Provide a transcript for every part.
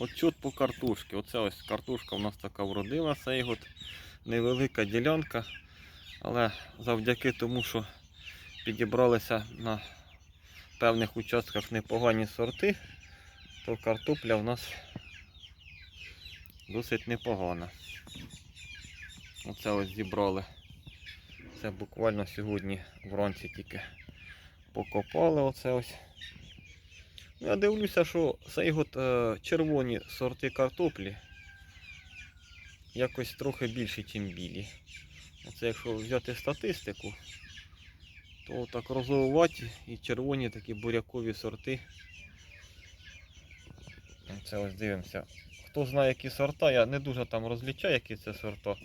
Отчет по картошці. Оце ось картошка у нас така вродила, цей год невелика ділянка, але завдяки тому, що підібралися на певних участках непогані сорти, то картопля у нас досить непогана. Оце ось зібрали. Це буквально сьогодні вранці тільки покопали оце ось. Я дивлюся, що цей год е, червоні сорти картоплі якось трохи більші, ніж білі. Оце якщо взяти статистику, то так розовуваті і червоні такі бурякові сорти. Це ось дивимося. Хто знає, які сорта, я не дуже там розлічаю, які це сорта.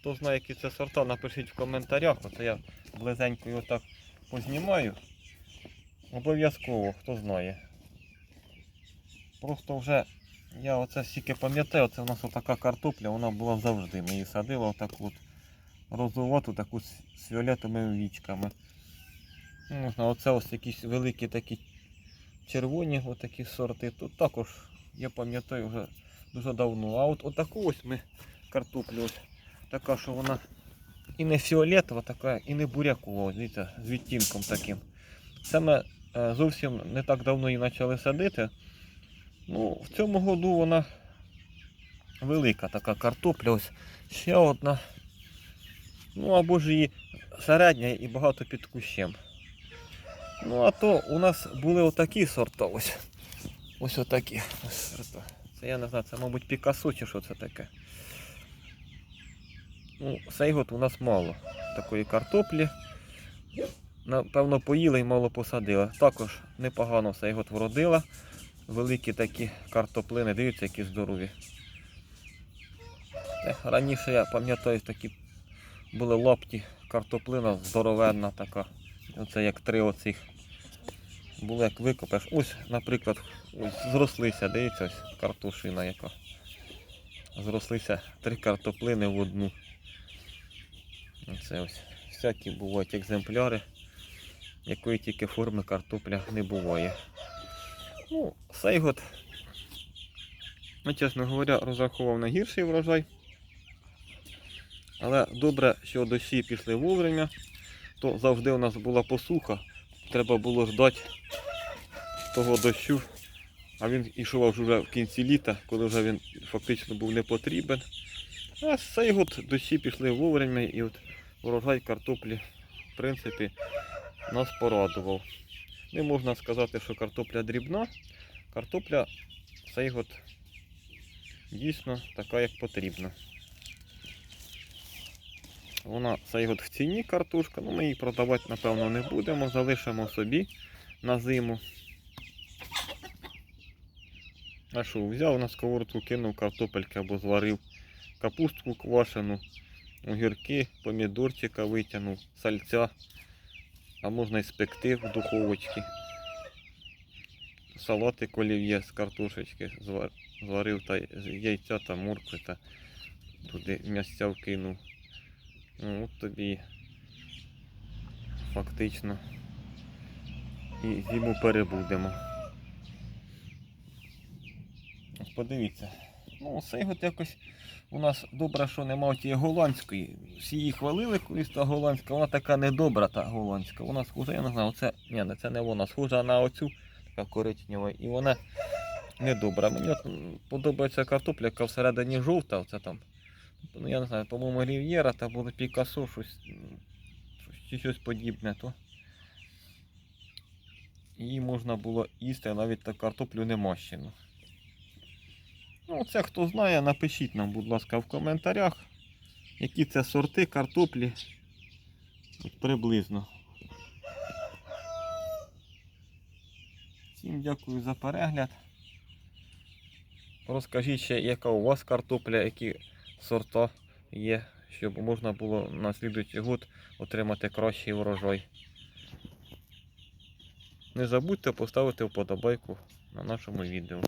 Хто знає, які це сорта, напишіть в коментарях. Оце я близенько його так познімаю. Обов'язково, хто знає. Просто вже я оце стільки пам'ятаю, це у нас отака картопля, вона була завжди. Ми її садили отаку от розовату, таку з, фіолетовими вічками. Знаю, оце ось якісь великі такі червоні отакі сорти. Тут також, я пам'ятаю, вже дуже давно. А от отаку ось ми картоплю, ось така, що вона і не фіолетова, така, і не бурякова, дивіться, з відтінком таким. Це ми е, зовсім не так давно її почали садити. Ну, в цьому году вона велика така картопля. Ось ще одна. Ну або ж її середня і багато під кущем. Ну, а то у нас були отакі сорта ось. Ось отакі. Це я не знаю, це, мабуть, Пікасо чи що це таке. Ну, цей год у нас мало такої картоплі. Напевно, поїли і мало посадили. Також непогано цей год вродила. Великі такі картоплини, дивіться, які здорові. Е, Раніше я пам'ятаю, такі були лапті картоплина здоровенна така. Оце як три оцих. Було як викопаєш. Ось, наприклад, ось зрослися, дивіться, ось картошина яка. Зрослися три картоплини в одну. Оце ось. Всякі бувають екземпляри, якої тільки форми картопля не буває. Ну, цей год, ну, чесно говоря, розраховував на гірший врожай. Але добре, що дощі пішли вовремя, то завжди у нас була посуха. Треба було ждати того дощу. А він йшов вже в кінці літа, коли вже він фактично був не потрібен. А цей год дощі пішли вовремя і от врожай картоплі, в принципі, нас порадував. Не можна сказати, що картопля дрібна. Картопля цей год дійсно така, як потрібно. Вона цей год в ціні картошка, ну ми її продавати, напевно, не будемо, залишимо собі на зиму. А що, взяв на сковородку, кинув картопельки або зварив капустку квашену, огірки, помідорчика витягнув, сальця, а можна і спекти в духовочці. Салатик олів'є з картошечки зварив та яйця та моркви та туди м'ясця вкинув. Ну, от тобі фактично і зиму перебудемо. Подивіться. Ну, цей от якось у нас добре, що нема тієї голландської. Всі її хвалили колись та голландська, вона така недобра та голландська. Вона схожа, я не знаю, оце, ні, це не вона, схожа на оцю, така коричнева, і вона недобра. Мені от подобається картопля, яка всередині жовта, оце там. Ну, я не знаю, по-моєму, Рів'єра, та було Пікасо, щось, щось, щось подібне. То. Її можна було їсти, навіть та картоплю не мащену. Ну, це хто знає, напишіть нам, будь ласка, в коментарях, які це сорти картоплі. От приблизно. Всім дякую за перегляд. Розкажіть ще, яка у вас картопля, які сорта є, щоб можна було на слідуючий год отримати кращий урожай. Не забудьте поставити вподобайку на нашому відео.